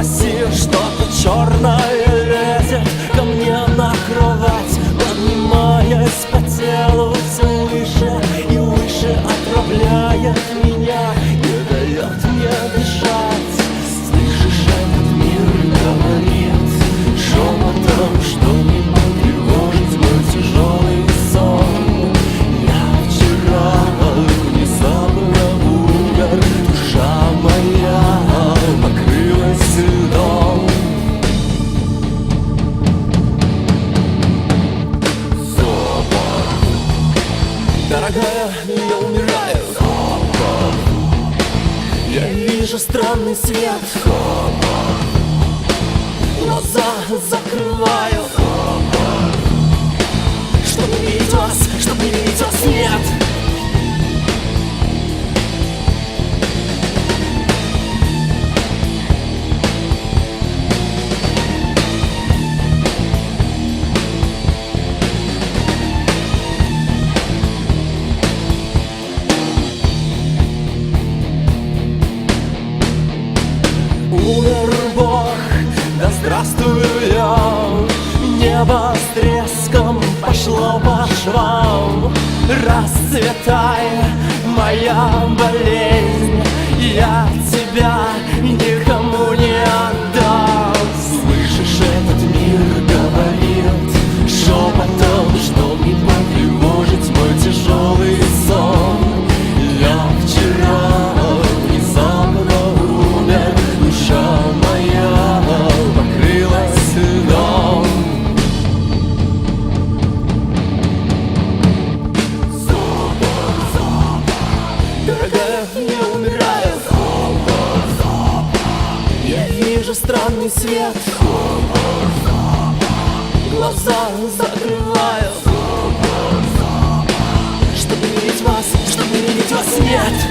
упаси, что-то черное лезет вижу странный свет. Глаза закрываю. Чтобы не видеть вас, чтобы не видеть вас, нет я. Небо с треском пошло по швам. Расцветай, моя болезнь. Я тебя не Вижу странный свет. Глаза закрываю Чтобы не видеть вас, чтобы не видеть вас, нет